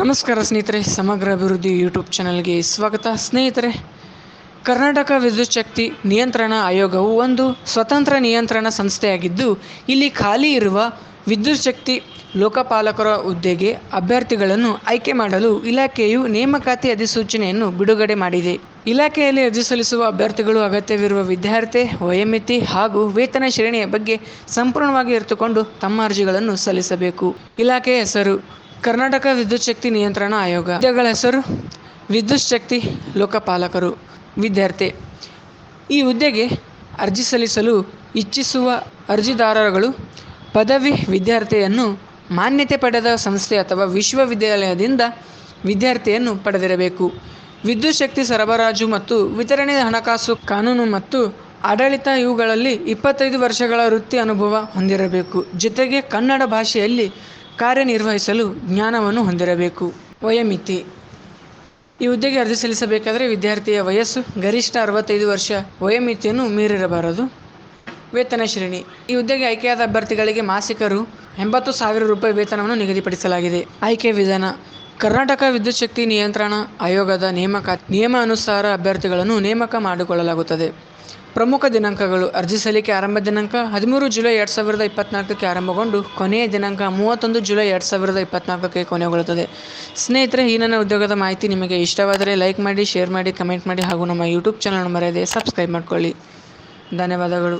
ನಮಸ್ಕಾರ ಸ್ನೇಹಿತರೆ, ಸಮಗ್ರ ಅಭಿವೃದ್ಧಿ ಯೂಟ್ಯೂಬ್ ಚಾನಲ್ಗೆ ಸ್ವಾಗತ. ಸ್ನೇಹಿತರೆ, ಕರ್ನಾಟಕ ವಿದ್ಯುತ್ ಶಕ್ತಿ ನಿಯಂತ್ರಣ ಆಯೋಗವು ಒಂದು ಸ್ವತಂತ್ರ ನಿಯಂತ್ರಣ ಸಂಸ್ಥೆಯಾಗಿದ್ದು, ಇಲ್ಲಿ ಖಾಲಿ ಇರುವ ವಿದ್ಯುತ್ ಶಕ್ತಿ ಲೋಕಪಾಲಕರ ಹುದ್ದೆಗೆ ಅಭ್ಯರ್ಥಿಗಳನ್ನು ಆಯ್ಕೆ ಮಾಡಲು ಇಲಾಖೆಯು ನೇಮಕಾತಿ ಅಧಿಸೂಚನೆಯನ್ನು ಬಿಡುಗಡೆ ಮಾಡಿದೆ. ಇಲಾಖೆಯಲ್ಲಿ ಅರ್ಜಿ ಸಲ್ಲಿಸುವ ಅಭ್ಯರ್ಥಿಗಳು ಅಗತ್ಯವಿರುವ ವಿದ್ಯಾರ್ಥಿ ವಯೋಮಿತಿ ಹಾಗೂ ವೇತನ ಶ್ರೇಣಿಯ ಬಗ್ಗೆ ಸಂಪೂರ್ಣವಾಗಿ ಅರಿತುಕೊಂಡು ತಮ್ಮ ಅರ್ಜಿಗಳನ್ನು ಸಲ್ಲಿಸಬೇಕು. ಇಲಾಖೆಯ ಹೆಸರು ಕರ್ನಾಟಕ ವಿದ್ಯುತ್ ಶಕ್ತಿ ನಿಯಂತ್ರಣ ಆಯೋಗ. ಹುದ್ದೆಗಳ ಹೆಸರು ವಿದ್ಯುತ್ ಶಕ್ತಿ ಲೋಕಪಾಲಕರು. ವಿದ್ಯಾರ್ಥಿ, ಈ ಹುದ್ದೆಗೆ ಅರ್ಜಿ ಸಲ್ಲಿಸಲು ಇಚ್ಛಿಸುವ ಅರ್ಜಿದಾರರುಗಳು ಪದವಿ ವಿದ್ಯಾರ್ಥಿಯನ್ನು ಮಾನ್ಯತೆ ಪಡೆದ ಸಂಸ್ಥೆ ಅಥವಾ ವಿಶ್ವವಿದ್ಯಾಲಯದಿಂದ ವಿದ್ಯಾರ್ಥಿಯನ್ನು ಪಡೆದಿರಬೇಕು. ವಿದ್ಯುತ್ ಶಕ್ತಿ ಸರಬರಾಜು ಮತ್ತು ವಿತರಣೆ ಹಣಕಾಸು ಕಾನೂನು ಮತ್ತು ಆಡಳಿತ ಇವುಗಳಲ್ಲಿ ಇಪ್ಪತ್ತೈದು ವರ್ಷಗಳ ವೃತ್ತಿ ಅನುಭವ ಹೊಂದಿರಬೇಕು. ಜೊತೆಗೆ ಕನ್ನಡ ಭಾಷೆಯಲ್ಲಿ ಕಾರ್ಯನಿರ್ವಹಿಸಲು ಜ್ಞಾನವನ್ನು ಹೊಂದಿರಬೇಕು. ವಯಮಿತಿ. ಈ ಹುದ್ದೆಗೆ ಅರ್ಜಿ ಸಲ್ಲಿಸಬೇಕಾದರೆ ವಿದ್ಯಾರ್ಥಿಯ ವಯಸ್ಸು, ಗರಿಷ್ಠ ಅರವತ್ತೈದು ವರ್ಷ, ವಯೋಮಿತಿಯನ್ನು ಮೀರಿರಬಾರದು. ವೇತನ ಶ್ರೇಣಿ. ಈ ಹುದ್ದೆಗೆ ಆಯ್ಕೆಯಾದ ಅಭ್ಯರ್ಥಿಗಳಿಗೆ ಮಾಸಿಕರು ಎಂಬತ್ತು ಸಾವಿರ ರೂಪಾಯಿ ವೇತನವನ್ನು ನಿಗದಿಪಡಿಸಲಾಗಿದೆ. ಆಯ್ಕೆ ವಿಧಾನ. ಕರ್ನಾಟಕ ವಿದ್ಯುತ್ ಶಕ್ತಿ ನಿಯಂತ್ರಣ ಆಯೋಗದ ನೇಮಕ ನಿಯಮ ಅನುಸಾರ ಅಭ್ಯರ್ಥಿಗಳನ್ನು ನೇಮಕ ಮಾಡಿಕೊಳ್ಳಲಾಗುತ್ತದೆ. ಪ್ರಮುಖ ದಿನಾಂಕಗಳು ಅರ್ಜಿ ಸಲ್ಲಿಕೆ ಆರಂಭ ದಿನಾಂಕ ಹದಿಮೂರು ಜುಲೈ ಎರಡು ಸಾವಿರದ ಇಪ್ಪತ್ನಾಲ್ಕಕ್ಕೆ ಆರಂಭಗೊಂಡು ಕೊನೆಯ ದಿನಾಂಕ ಮೂವತ್ತೊಂದು ಜುಲೈ ಎರಡು ಸಾವಿರದ ಇಪ್ಪತ್ನಾಲ್ಕಕ್ಕೆ ಕೊನೆಗೊಳ್ಳುತ್ತದೆ. ಸ್ನೇಹಿತರೆ, ಈ ನನ್ನ ಉದ್ಯೋಗದ ಮಾಹಿತಿ ನಿಮಗೆ ಇಷ್ಟವಾದರೆ ಲೈಕ್ ಮಾಡಿ, ಶೇರ್ ಮಾಡಿ, ಕಮೆಂಟ್ ಮಾಡಿ ಹಾಗೂ ನಮ್ಮ ಯೂಟ್ಯೂಬ್ ಚಾನಲ್ ಮರೆಯದೆ ಸಬ್ಸ್ಕ್ರೈಬ್ ಮಾಡಿಕೊಳ್ಳಿ. ಧನ್ಯವಾದಗಳು.